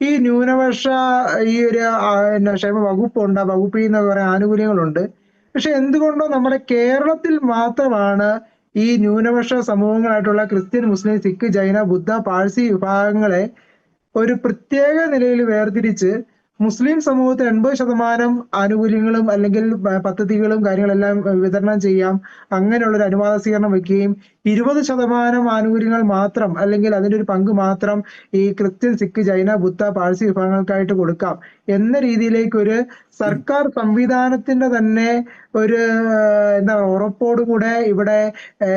ഈ ന്യൂനപക്ഷ ഈ ഒരു പിന്നെ ക്ഷേമ വകുപ്പുണ്ട്. ആ വകുപ്പിൽ നിന്ന് കുറെ ആനുകൂല്യങ്ങളുണ്ട്. പക്ഷെ എന്തുകൊണ്ടോ നമ്മുടെ കേരളത്തിൽ മാത്രമാണ് ഈ ന്യൂനപക്ഷ സമൂഹങ്ങളായിട്ടുള്ള ക്രിസ്ത്യൻ മുസ്ലിം സിഖ് ജൈന ബുദ്ധ പാഴ്സി വിഭാഗങ്ങളെ ഒരു പ്രത്യേക നിലയിൽ വേർതിരിച്ച് മുസ്ലിം സമൂഹത്തിൽ എൺപത് ശതമാനം ആനുകൂല്യങ്ങളും അല്ലെങ്കിൽ പദ്ധതികളും കാര്യങ്ങളെല്ലാം വിതരണം ചെയ്യാം. അങ്ങനെയുള്ള ഒരു അനുവാദ സ്വീകരണം വെക്കുകയും ഇരുപത് ശതമാനം ആനുകൂല്യങ്ങൾ മാത്രം അല്ലെങ്കിൽ അതിന്റെ ഒരു പങ്ക് മാത്രം ഈ ക്രിസ്ത്യൻ സിഖ് ജൈന ബുദ്ധ പാഴ്സി വിഭാഗങ്ങൾക്കായിട്ട് കൊടുക്കാം. എന്ന രീതിയിലേക്ക് ഒരു സർക്കാർ സംവിധാനത്തിന്റെ തന്നെ ഒരു എന്താ പറയുക ഉറപ്പോടുകൂടെ ഇവിടെ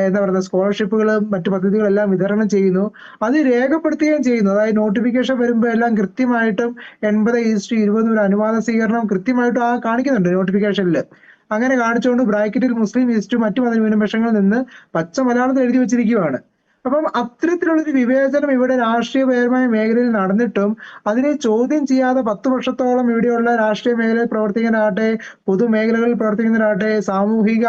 എന്താ പറയുക സ്കോളർഷിപ്പുകളും മറ്റു പദ്ധതികളെല്ലാം വിതരണം ചെയ്യുന്നു. അത് രേഖപ്പെടുത്തുകയും ചെയ്യുന്നു. അതായത് നോട്ടിഫിക്കേഷൻ വരുമ്പോൾ എല്ലാം കൃത്യമായിട്ടും എൺപത് ഈസ്റ്റ് ഇരുപത് ഒരു അനുവാദ സ്വീകരണം കൃത്യമായിട്ടും ആ കാണിക്കുന്നുണ്ട് നോട്ടിഫിക്കേഷനിൽ അങ്ങനെ കാണിച്ചുകൊണ്ട് ബ്രാക്കറ്റിൽ മുസ്ലിം ഈസ്റ്റ് മറ്റു മതന്യൂനപക്ഷങ്ങളിൽ നിന്ന് പച്ച മലയാളത്തിൽ എഴുതി വെച്ചിരിക്കുകയാണ്. അപ്പം അത്തരത്തിലുള്ളൊരു വിവേചനം ഇവിടെ രാഷ്ട്രീയപരമായ മേഖലയിൽ നടന്നിട്ടും അതിനെ ചോദ്യം ചെയ്യാതെ പത്ത് വർഷത്തോളം ഇവിടെയുള്ള രാഷ്ട്രീയ മേഖലയിൽ പ്രവർത്തിക്കുന്നവരാകട്ടെ പൊതുമേഖലകളിൽ പ്രവർത്തിക്കുന്നവരാകട്ടെ സാമൂഹിക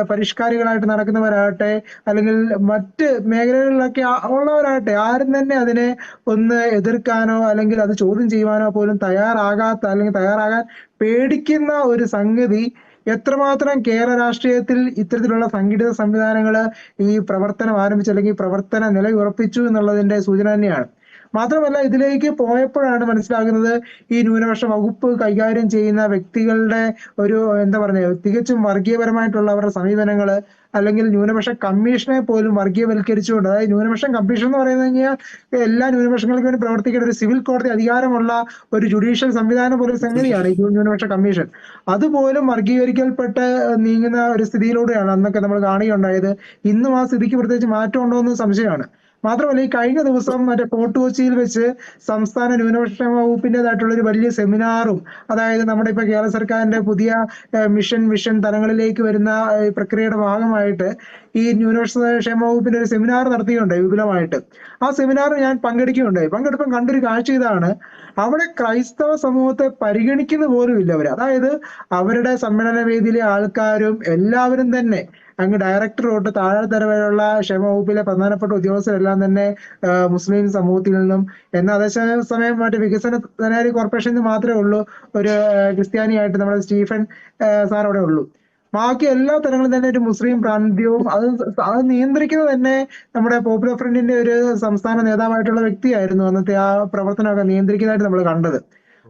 പരിഷ്കാരികളായിട്ട് നടക്കുന്നവരാകട്ടെ അല്ലെങ്കിൽ മറ്റ് മേഖലകളിലൊക്കെ ഉള്ളവരാകട്ടെ ആരും തന്നെ അതിനെ ഒന്ന് എതിർക്കാനോ അല്ലെങ്കിൽ അത് ചോദ്യം ചെയ്യുവാനോ പോലും തയ്യാറാകാത്ത അല്ലെങ്കിൽ തയ്യാറാകാൻ പേടിക്കുന്ന ഒരു സംഗതി എത്രമാത്രം കേരള രാഷ്ട്രീയത്തിൽ ഇത്തരത്തിലുള്ള സംഘടിത സംവിധാനങ്ങൾ ഈ പ്രവർത്തനം ആരംഭിച്ചു അല്ലെങ്കിൽ പ്രവർത്തന നിലയുറപ്പിച്ചു എന്നുള്ളതിന്റെ സൂചന തന്നെയാണ്. മാത്രമല്ല ഇതിലേക്ക് പോയപ്പോഴാണ് മനസ്സിലാകുന്നത് ഈ ന്യൂനപക്ഷ വകുപ്പ് കൈകാര്യം ചെയ്യുന്ന വ്യക്തികളുടെ ഒരു എന്താ പറയുക തികച്ചും വർഗീയപരമായിട്ടുള്ള അവരുടെ സമീപനങ്ങൾ അല്ലെങ്കിൽ ന്യൂനപക്ഷ കമ്മീഷനെ പോലും വർഗീയവൽക്കരിച്ചുകൊണ്ട് അതായത് ന്യൂനപക്ഷം കമ്മീഷൻ എന്ന് പറയുന്നത് കഴിഞ്ഞാൽ എല്ലാ ന്യൂനപക്ഷങ്ങൾക്കും വേണ്ടി പ്രവർത്തിക്കേണ്ട ഒരു സിവിൽ കോടതി അധികാരമുള്ള ഒരു ജുഡീഷ്യൽ സംവിധാനം പോലെ സംഗതിയാണ് ഈ ന്യൂനപക്ഷ കമ്മീഷൻ. അതുപോലും വർഗീകരിക്കൽപ്പെട്ട് നീങ്ങുന്ന ഒരു സ്ഥിതിയിലൂടെയാണ് അന്നൊക്കെ നമ്മൾ കാണുകയുണ്ടായത്. ഇന്നും ആ സ്ഥിതിക്ക് പ്രത്യേകിച്ച് മാറ്റം ഉണ്ടോ എന്ന് സംശയമാണ്. മാത്രമല്ല ഈ കഴിഞ്ഞ ദിവസം മറ്റേ ഫോർട്ട് കൊച്ചിയിൽ വെച്ച് സംസ്ഥാന ന്യൂനപക്ഷ വകുപ്പിന്റെതായിട്ടുള്ള ഒരു വലിയ സെമിനാറും അതായത് നമ്മുടെ ഇപ്പൊ കേരള സർക്കാരിന്റെ പുതിയ മിഷൻ വിഷൻ തലങ്ങളിലേക്ക് വരുന്ന പ്രക്രിയയുടെ ഭാഗമായിട്ട് ഈ ന്യൂനപക്ഷ ക്ഷേമ വകുപ്പിന്റെ ഒരു സെമിനാർ നടത്തിയുണ്ടായി വിപുലമായിട്ട്. ആ സെമിനാർ ഞാൻ പങ്കെടുക്കുകയുണ്ടായി പങ്കെടുപ്പം കണ്ടൊരു കാഴ്ച ഇതാണ്. അവിടെ ക്രൈസ്തവ സമൂഹത്തെ പരിഗണിക്കുന്ന പോലും ഇല്ല അവർ അതായത് അവരുടെ സമ്മേളന വേദിയിലെ ആൾക്കാരും എല്ലാവരും തന്നെ അങ്ങ് ഡയറക്ടർ തൊട്ട് താഴെത്തര വരെയുള്ള ക്ഷേമ വകുപ്പിലെ പ്രധാനപ്പെട്ട ഉദ്യോഗസ്ഥരെല്ലാം തന്നെ മുസ്ലിം സമൂഹത്തിൽ നിന്നും എന്നാൽ അതേ സമയം മറ്റു വികസന ധനകാര്യ കോർപ്പറേഷനിൽ മാത്രമേ ഉള്ളൂ. ഒരു ക്രിസ്ത്യാനിയായിട്ട് നമ്മുടെ സ്റ്റീഫൻ സാർ അവിടെ ഉള്ളൂ. ബാക്കി എല്ലാ തരങ്ങളും തന്നെ ഒരു മുസ്ലിം പ്രാന്തിയവും അത് അത് നിയന്ത്രിക്കുന്നത് തന്നെ നമ്മുടെ പോപ്പുലർ ഫ്രണ്ടിന്റെ ഒരു സംസ്ഥാന നേതാവായിട്ടുള്ള വ്യക്തിയായിരുന്നു അന്നത്തെ ആ പ്രവർത്തനമൊക്കെ നിയന്ത്രിക്കുന്നതായിട്ട് നമ്മൾ കണ്ടത്.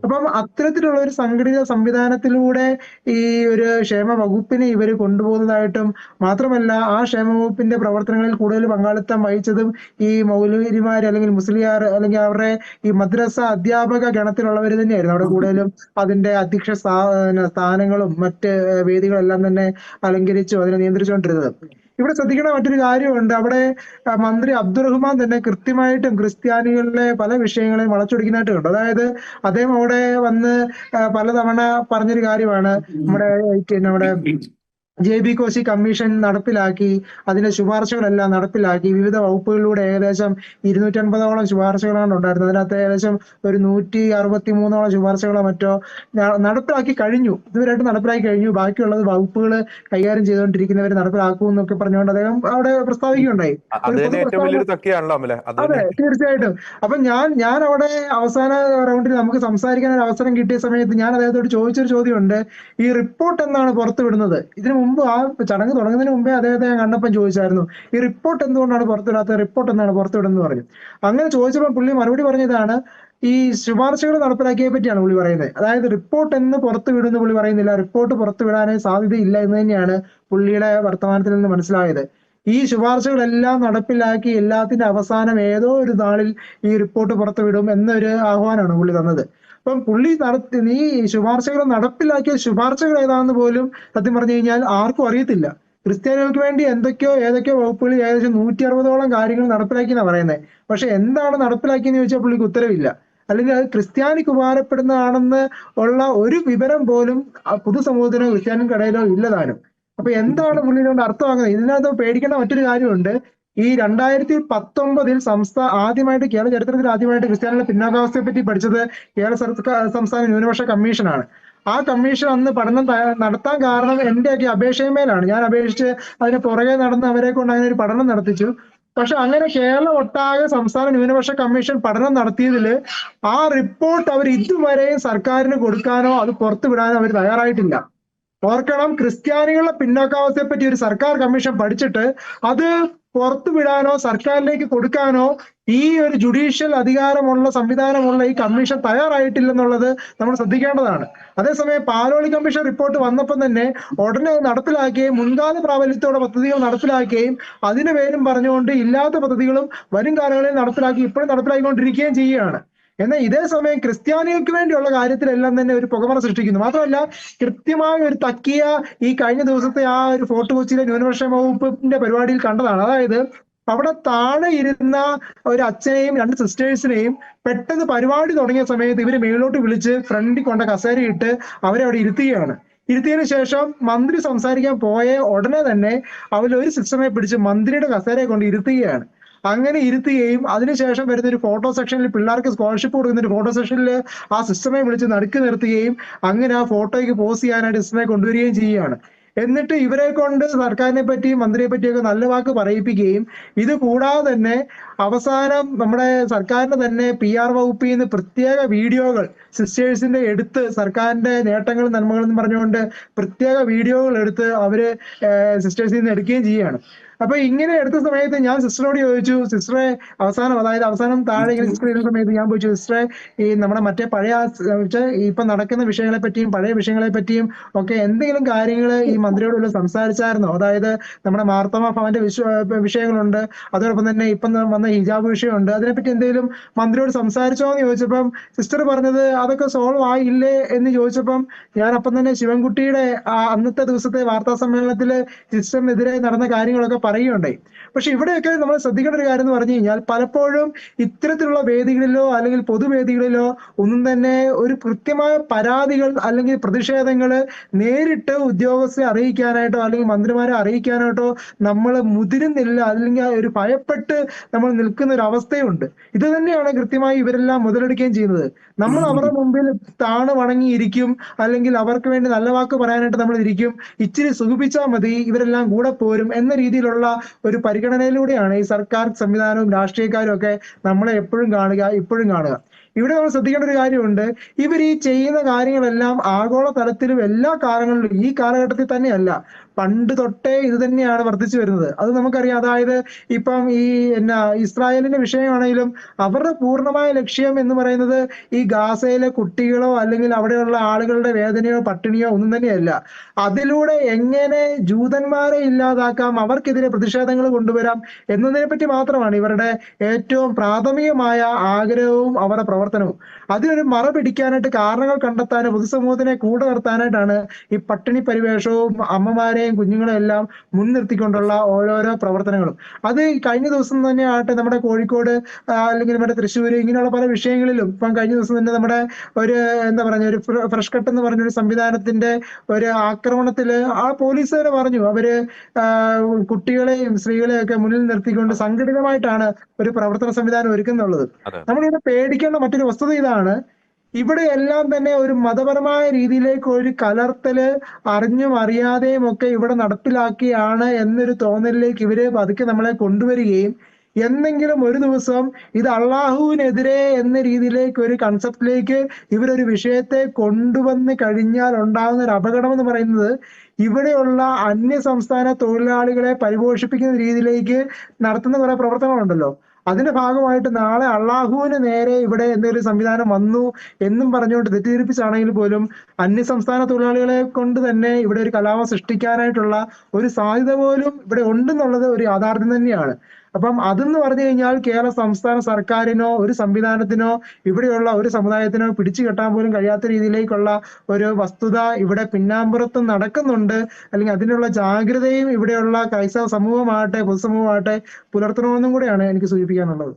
അപ്പം അത്തരത്തിലുള്ള ഒരു സംഘടിത സംവിധാനത്തിലൂടെ ഈ ഒരു ക്ഷേമ വകുപ്പിനെ ഇവർ കൊണ്ടുപോകുന്നതായിട്ടും മാത്രമല്ല ആ ക്ഷേമ വകുപ്പിന്റെ പ്രവർത്തനങ്ങളിൽ കൂടുതൽ പങ്കാളിത്തം വഹിച്ചതും ഈ മൗലവിരിമാർ അല്ലെങ്കിൽ മുസ്ലിയാർ അല്ലെങ്കിൽ അവരുടെ ഈ മദ്രസ അധ്യാപക ഗണത്തിലുള്ളവർ തന്നെയായിരുന്നു. അവിടെ കൂടുതലും അതിന്റെ അധ്യക്ഷ സ്ഥാ- സ്ഥാനങ്ങളും മറ്റ് വേദികളെല്ലാം തന്നെ അലങ്കരിച്ചു അതിനെ നിയന്ത്രിച്ചുകൊണ്ടിരുന്നത്. ഇവിടെ ശ്രദ്ധിക്കേണ്ട മറ്റൊരു കാര്യമുണ്ട്. അവിടെ മന്ത്രി അബ്ദുറഹ്മാൻ തന്നെ കൃത്യമായിട്ടും ക്രിസ്ത്യാനികളിലെ പല വിഷയങ്ങളെയും വളച്ചൊടിക്കുന്നതായിട്ട് കണ്ടു അതായത് അദ്ദേഹം അവിടെ വന്ന് പലതവണ പറഞ്ഞൊരു കാര്യമാണ്. നമ്മുടെ നമ്മുടെ ജെ ബി കോശി കമ്മീഷൻ നടപ്പിലാക്കി അതിന്റെ ശുപാർശകളെല്ലാം നടപ്പിലാക്കി. വിവിധ വകുപ്പുകളിലൂടെ ഏകദേശം ഇരുന്നൂറ്റൻപതോളം ശുപാർശകളാണ് ഉണ്ടായിരുന്നത്. അതിനകത്ത് ഏകദേശം ഒരു നൂറ്റി അറുപത്തി മൂന്നോളം ശുപാർശകളോ മറ്റോ നടപ്പിലാക്കി കഴിഞ്ഞു. ഇതുവരെയായിട്ട് നടപ്പിലാക്കി കഴിഞ്ഞു. ബാക്കിയുള്ളത് വകുപ്പുകൾ കൈകാര്യം ചെയ്തുകൊണ്ടിരിക്കുന്നവർ നടപ്പിലാക്കും എന്നൊക്കെ പറഞ്ഞുകൊണ്ട് അദ്ദേഹം അവിടെ പ്രസ്താവിക്കുകയുണ്ടായി. അതെ തീർച്ചയായിട്ടും. അപ്പൊ ഞാൻ ഞാൻ അവിടെ അവസാന റൗണ്ടിൽ നമുക്ക് സംസാരിക്കാൻ ഒരു അവസരം കിട്ടിയ സമയത്ത് ഞാൻ അദ്ദേഹത്തോട് ചോദിച്ചൊരു ചോദ്യമുണ്ട്. ഈ റിപ്പോർട്ട് എന്നാണ് പുറത്തുവിടുന്നത്? ഇതിനു മുമ്പ് ആ ചടങ്ങ് തുടങ്ങുന്നതിന് മുമ്പേ അദ്ദേഹത്തെ ഞാൻ കണ്ടപ്പം ചോദിച്ചായിരുന്നു ഈ റിപ്പോർട്ട് എന്തുകൊണ്ടാണ് പുറത്തുവിടാത്തത് റിപ്പോർട്ട് എന്നാണ് പുറത്തുവിടുന്നത് പറഞ്ഞു. അങ്ങനെ ചോദിച്ചപ്പോൾ പുള്ളി മറുപടി പറഞ്ഞതാണ് ഈ ശുപാർശകൾ നടപ്പിലാക്കിയെ പറ്റിയാണ് പുള്ളി പറയുന്നത്. അതായത് റിപ്പോർട്ട് എന്ന് പുറത്തു വിടുന്നു പുള്ളി പറയുന്നില്ല. റിപ്പോർട്ട് പുറത്തു വിടാനേ സാധ്യതയില്ല എന്ന് തന്നെയാണ് പുള്ളിയുടെ വർത്തമാനത്തിൽ നിന്ന് മനസ്സിലായത്. ഈ ശുപാർശകളെല്ലാം നടപ്പിലാക്കി എല്ലാത്തിന്റെ അവസാനം ഏതോ ഒരു നാളിൽ ഈ റിപ്പോർട്ട് പുറത്തുവിടും എന്നൊരു ആഹ്വാനമാണ് പുള്ളി തന്നത്. അപ്പം പുള്ളി നടത്തി നീ ശുപാർശകൾ നടപ്പിലാക്കിയ ശുപാർശകൾ ഏതാണെന്ന് പോലും സത്യം പറഞ്ഞു കഴിഞ്ഞാൽ ആർക്കും അറിയത്തില്ല. ക്രിസ്ത്യാനികൾക്ക് വേണ്ടി എന്തൊക്കെയോ ഏതൊക്കെയോ വകുപ്പുകളിൽ ഏകദേശം നൂറ്റി അറുപതോളം കാര്യങ്ങൾ നടപ്പിലാക്കി എന്നാണ് പറയുന്നത് പക്ഷെ എന്താണ് നടപ്പിലാക്കിയെന്ന് ചോദിച്ചാൽ പുള്ളിക്ക് ഉത്തരവില്ല. അല്ലെങ്കിൽ അത് ക്രിസ്ത്യാനിക്ക് ഉപകാരപ്പെടുന്നതാണെന്ന് ഉള്ള ഒരു വിവരം പോലും പൊതുസമൂഹത്തിനോ കടയിലോ ഇല്ലതാനും അപ്പൊ എന്താണ് പുള്ളിനോട് കൊണ്ട് അർത്ഥമാക്കുന്നത് ഇതിനകത്ത് പേടിക്കേണ്ട മറ്റൊരു കാര്യമുണ്ട്. ഈ രണ്ടായിരത്തി പത്തൊമ്പതിൽ സംസ്ഥാന ആദ്യമായിട്ട് കേരള ചരിത്രത്തിൽ ആദ്യമായിട്ട് ക്രിസ്ത്യാനികളുടെ പിന്നാക്കാവസ്ഥയെ പറ്റി പഠിച്ചത് കേരള സർക്കാർ സംസ്ഥാന ന്യൂനപക്ഷ കമ്മീഷനാണ്. ആ കമ്മീഷൻ അന്ന് പഠനം നടത്താൻ കാരണം എന്റെയൊക്കെ അപേക്ഷയമേലാണ് ഞാൻ അപേക്ഷിച്ച് അതിന് പുറകെ നടന്ന് അവരെ കൊണ്ട് അങ്ങനെ ഒരു പഠനം നടത്തിച്ചു. പക്ഷെ അങ്ങനെ കേരളം ഒട്ടാകെ സംസ്ഥാന ന്യൂനപക്ഷ കമ്മീഷൻ പഠനം നടത്തിയതിൽ ആ റിപ്പോർട്ട് അവർ ഇതുവരെയും സർക്കാരിന് കൊടുക്കാനോ അത് പുറത്തുവിടാനോ അവർ തയ്യാറായിട്ടില്ല. ഓർക്കണം ക്രിസ്ത്യാനികളുടെ പിന്നോക്കാവസ്ഥയെ പറ്റി ഒരു സർക്കാർ കമ്മീഷൻ പഠിച്ചിട്ട് അത് പുറത്തുവിടാനോ സർക്കാരിലേക്ക് കൊടുക്കാനോ ഈ ഒരു ജുഡീഷ്യൽ അധികാരമുള്ള സംവിധാനമുള്ള ഈ കമ്മീഷൻ തയ്യാറായിട്ടില്ലെന്നുള്ളത് നമ്മൾ ശ്രദ്ധിക്കേണ്ടതാണ്. അതേസമയം പാലോളി കമ്മീഷൻ റിപ്പോർട്ട് വന്നപ്പം തന്നെ ഉടനെ നടപ്പിലാക്കുകയും മുൻകാല പ്രാബല്യത്തോടെ പദ്ധതികൾ നടപ്പിലാക്കുകയും അതിന് പേരും പറഞ്ഞുകൊണ്ട് ഇല്ലാത്ത പദ്ധതികളും വരും കാലങ്ങളിൽ നടപ്പിലാക്കി ഇപ്പോഴും നടപ്പിലാക്കിക്കൊണ്ടിരിക്കുകയും ചെയ്യുകയാണ്. എന്നാൽ ഇതേ സമയം ക്രിസ്ത്യാനികൾക്ക് വേണ്ടിയുള്ള കാര്യത്തിലെല്ലാം തന്നെ ഒരു പുകമറ സൃഷ്ടിക്കുന്നു. മാത്രമല്ല കൃത്യമായ ഒരു തക്കിയ ഈ കഴിഞ്ഞ ദിവസത്തെ ആ ഒരു ഫോർട്ട് കൊച്ചിയിലെ ന്യൂനപക്ഷ വകുപ്പിന്റെ പരിപാടിയിൽ കണ്ടതാണ്. അതായത് അവിടെ താഴെ ഇരുന്ന ഒരു അച്ഛനെയും രണ്ട് സിസ്റ്റേഴ്സിനെയും പെട്ടെന്ന് പരിപാടി തുടങ്ങിയ സമയത്ത് ഇവർ മേലോട്ട് വിളിച്ച് ഫ്രണ്ടിൽ കൊണ്ട കസേരയിട്ട് അവരെ അവിടെ ഇരുത്തുകയാണ്. ഇരുത്തിയതിന് ശേഷം മന്ത്രി സംസാരിക്കാൻ പോയ ഉടനെ തന്നെ അവരിൽ ഒരു സിസ്റ്ററെ പിടിച്ച് മന്ത്രിയുടെ കസേരയെ കൊണ്ട് ഇരുത്തുകയാണ്. അങ്ങനെ ഇരുത്തുകയും അതിനുശേഷം വരുന്ന ഒരു ഫോട്ടോ സെക്ഷനിൽ പിള്ളേർക്ക് സ്കോളർഷിപ്പ് കൊടുക്കുന്ന ഒരു ഫോട്ടോ സെക്ഷനിൽ ആ സിസ്റ്ററെ വിളിച്ച് നടുക്ക് നിർത്തുകയും അങ്ങനെ ആ ഫോട്ടോയ്ക്ക് പോസ് ചെയ്യാനായിട്ട് സിസ്റ്ററെ കൊണ്ടുവരികയും ചെയ്യുകയാണ്. എന്നിട്ട് ഇവരെ കൊണ്ട് സർക്കാരിനെ പറ്റിയും മന്ത്രിയെ പറ്റിയൊക്കെ നല്ല വാക്ക് പറയിപ്പിക്കുകയും ഇത് കൂടാതെ തന്നെ അവസാനം നമ്മുടെ സർക്കാരിന് തന്നെ പി ആർ വകുപ്പിൽ നിന്ന് പ്രത്യേക വീഡിയോകൾ സിസ്റ്റേഴ്സിന്റെ എടുത്ത് സർക്കാരിന്റെ നേട്ടങ്ങളും നന്മകളും പറഞ്ഞുകൊണ്ട് പ്രത്യേക വീഡിയോകൾ എടുത്ത് അവർ സിസ്റ്റേഴ്സിൽ നിന്ന് എടുക്കുകയും ചെയ്യുകയാണ്. അപ്പൊ ഇങ്ങനെ എടുത്ത സമയത്ത് ഞാൻ സിസ്റ്ററോട് ചോദിച്ചു സിസ്റ്ററെ അവസാനം അതായത് അവസാനം താഴെ ഇങ്ങനെ സിസ്റ്റർ ചെയ്യുന്ന സമയത്ത് ഞാൻ ചോദിച്ചു സിസ്റ്ററെ ഈ നമ്മുടെ മറ്റേ പഴയ ഇപ്പൊ നടക്കുന്ന വിഷയങ്ങളെ പറ്റിയും പഴയ വിഷയങ്ങളെ പറ്റിയും ഒക്കെ എന്തെങ്കിലും കാര്യങ്ങൾ ഈ മന്ത്രിയോട് വല്ല സംസാരിച്ചായിരുന്നോ? അതായത് നമ്മുടെ മാർത്തമ ഭവന്റെ വിശ്വ വിഷയങ്ങളുണ്ട്. അതോടൊപ്പം തന്നെ ഇപ്പം വന്ന ഹിജാബ് വിഷയമുണ്ട്. അതിനെപ്പറ്റി എന്തെങ്കിലും മന്ത്രിയോട് സംസാരിച്ചോ എന്ന് ചോദിച്ചപ്പം സിസ്റ്റർ പറഞ്ഞത് അതൊക്കെ സോൾവ് ആയില്ലേ? എന്ന് ചോദിച്ചപ്പം ഞാൻ അപ്പം തന്നെ ശിവൻകുട്ടിയുടെ ആ അന്നത്തെ ദിവസത്തെ വാർത്താ സമ്മേളനത്തിൽ സിസ്റ്ററിനെതിരെ നടന്ന കാര്യങ്ങളൊക്കെ പറയുകയുണ്ടായി. പക്ഷെ ഇവിടെയൊക്കെ നമ്മൾ ശ്രദ്ധിക്കേണ്ട ഒരു കാര്യം എന്ന് പറഞ്ഞു കഴിഞ്ഞാൽ പലപ്പോഴും ഇത്തരത്തിലുള്ള വേദികളിലോ അല്ലെങ്കിൽ പൊതുവേദികളിലോ ഒന്നും തന്നെ ഒരു കൃത്യമായ പരാതികൾ അല്ലെങ്കിൽ പ്രതിഷേധങ്ങൾ നേരിട്ട് ഉദ്യോഗസ്ഥരെ അറിയിക്കാനായിട്ടോ അല്ലെങ്കിൽ മന്ത്രിമാരെ അറിയിക്കാനായിട്ടോ നമ്മൾ മുതിരുന്നില്ല അല്ലെങ്കിൽ ഒരു ഭയപ്പെട്ട് നമ്മൾ നിൽക്കുന്ന ഒരു അവസ്ഥയുണ്ട്. ഇത് തന്നെയാണ് കൃത്യമായി ഇവരെല്ലാം മുതലെടുക്കുകയും ചെയ്യുന്നത്. നമ്മൾ അവരുടെ മുമ്പിൽ താണ് വണങ്ങിയിരിക്കും അല്ലെങ്കിൽ അവർക്ക് വേണ്ടി നല്ല വാക്ക് പറയാനായിട്ട് നമ്മൾ ഇരിക്കും. ഇച്ചിരി സുഖിപ്പിച്ചാൽ മതി ഇവരെല്ലാം കൂടെ പോരും എന്ന രീതിയിലുള്ള ഒരു പരിഗണനയിലൂടെയാണ് ഈ സർക്കാർ സംവിധാനവും രാഷ്ട്രീയക്കാരും ഒക്കെ നമ്മളെ എപ്പോഴും കാണുക ഇപ്പോഴും കാണുക. ഇവിടെ നമ്മൾ ശ്രദ്ധിക്കേണ്ട ഒരു കാര്യമുണ്ട്. ഇവർ ഈ ചെയ്യുന്ന കാര്യങ്ങളെല്ലാം ആഗോള തലത്തിലും എല്ലാ കാലങ്ങളിലും ഈ കാലഘട്ടത്തിൽ തന്നെയല്ല. പണ്ട് തൊട്ടേ ഇത് തന്നെയാണ് വർദ്ധിച്ചു വരുന്നത്. അത് നമുക്കറിയാം. അതായത് ഇപ്പം ഈ എന്നാ ഇസ്രായേലിന്റെ വിഷയമാണെങ്കിലും അവരുടെ പൂർണമായ ലക്ഷ്യം എന്ന് പറയുന്നത് ഈ ഗാസയിലെ കുട്ടികളോ അല്ലെങ്കിൽ അവിടെയുള്ള ആളുകളുടെ വേദനയോ പട്ടിണിയോ ഒന്നും തന്നെയല്ല. അതിലൂടെ എങ്ങനെ ജൂതന്മാരെ ഇല്ലാതാക്കാം അവർക്കെതിരെ പ്രതിഷേധങ്ങൾ കൊണ്ടുവരാം എന്നതിനെ പറ്റി മാത്രമാണ് ഇവരുടെ ഏറ്റവും പ്രാഥമികമായ ആഗ്രഹവും അവരുടെ പ്രവർത്തനവും. അതിനൊരു മറ പിടിക്കാനായിട്ട് കാരണങ്ങൾ കണ്ടെത്താനും പൊതുസമൂഹത്തിനെ കൂടെ നിർത്താനായിട്ടാണ് ഈ പട്ടിണി പരിവേഷവും അമ്മമാരെയും കുഞ്ഞുങ്ങളെയും എല്ലാം മുൻനിർത്തിക്കൊണ്ടുള്ള ഓരോരോ പ്രവർത്തനങ്ങളും. അത് കഴിഞ്ഞ ദിവസം തന്നെ ആകട്ടെ നമ്മുടെ കോഴിക്കോട് അല്ലെങ്കിൽ നമ്മുടെ തൃശ്ശൂർ ഇങ്ങനെയുള്ള പല വിഷയങ്ങളിലും ഇപ്പം കഴിഞ്ഞ ദിവസം തന്നെ നമ്മുടെ ഒരു എന്താ പറയുക ഒരു ഫ്രഷ് കട്ട് എന്ന് പറഞ്ഞ ഒരു സംവിധാനത്തിന്റെ ഒരു ആക്രമണത്തിൽ ആ പോലീസ് തന്നെ പറഞ്ഞു. അവർ കുട്ടികളെയും സ്ത്രീകളെയും ഒക്കെ മുന്നിൽ നിർത്തിക്കൊണ്ട് സംഘടിതമായിട്ടാണ് ഒരു പ്രവർത്തന സംവിധാനം ഒരുക്കുന്നുള്ളത്. നമ്മളിവിടെ പേടിക്കേണ്ട മറ്റൊരു വസ്തുത ഇതാണ്. ഇവിടെ എല്ലാം തന്നെ ഒരു മതപരമായ രീതിയിലേക്ക് ഒരു കലർത്തൽ അറിഞ്ഞും അറിയാതെയും ഒക്കെ ഇവിടെ നടപ്പിലാക്കിയാണ് എന്നൊരു തോന്നലിലേക്ക് ഇവർ പതുക്കെ നമ്മളെ കൊണ്ടുവരികയും എന്നെങ്കിലും ഒരു ദിവസം ഇത് അള്ളാഹുവിനെതിരെ എന്ന രീതിയിലേക്ക് ഒരു കൺസെപ്റ്റിലേക്ക് ഇവരൊരു വിഷയത്തെ കൊണ്ടുവന്ന് കഴിഞ്ഞാൽ ഉണ്ടാകുന്ന ഒരു അപകടം എന്ന് പറയുന്നത് ഇവിടെയുള്ള അന്യ സംസ്ഥാന തൊഴിലാളികളെ പരിപോഷിപ്പിക്കുന്ന രീതിയിലേക്ക് നടത്തുന്ന കുറെ പ്രവർത്തനങ്ങളുണ്ടല്ലോ. അതിന്റെ ഭാഗമായിട്ട് നാളെ അള്ളാഹുവിന് നേരെ ഇവിടെ എന്തെങ്കിലും സംവിധാനം വന്നു എന്നും പറഞ്ഞുകൊണ്ട് തെറ്റിദ്ധരിപ്പിച്ചാണെങ്കിൽ പോലും അന്യ സംസ്ഥാന തൊഴിലാളികളെ കൊണ്ട് തന്നെ ഇവിടെ ഒരു കലാപം സൃഷ്ടിക്കാനായിട്ടുള്ള ഒരു സാധ്യത പോലും ഇവിടെ ഉണ്ടെന്നുള്ളത് ഒരു യാഥാർത്ഥ്യം തന്നെയാണ്. അപ്പം അതെന്ന് പറഞ്ഞു കഴിഞ്ഞാൽ കേരള സംസ്ഥാന സർക്കാരിനോ ഒരു സംവിധാനത്തിനോ ഇവിടെയുള്ള ഒരു സമുദായത്തിനോ പിടിച്ചു കെട്ടാൻ പോലും കഴിയാത്ത രീതിയിലേക്കുള്ള ഒരു വസ്തുത ഇവിടെ പിന്നാമ്പുറത്ത് നടക്കുന്നുണ്ട്. അല്ലെങ്കിൽ അതിനുള്ള ജാഗ്രതയും ഇവിടെയുള്ള ക്രൈസ്തവ സമൂഹമാകട്ടെ പൊതുസമൂഹമാകട്ടെ പുലർത്തണമെന്നും കൂടെയാണ് എനിക്ക് സൂചിപ്പിക്കാനുള്ളത്.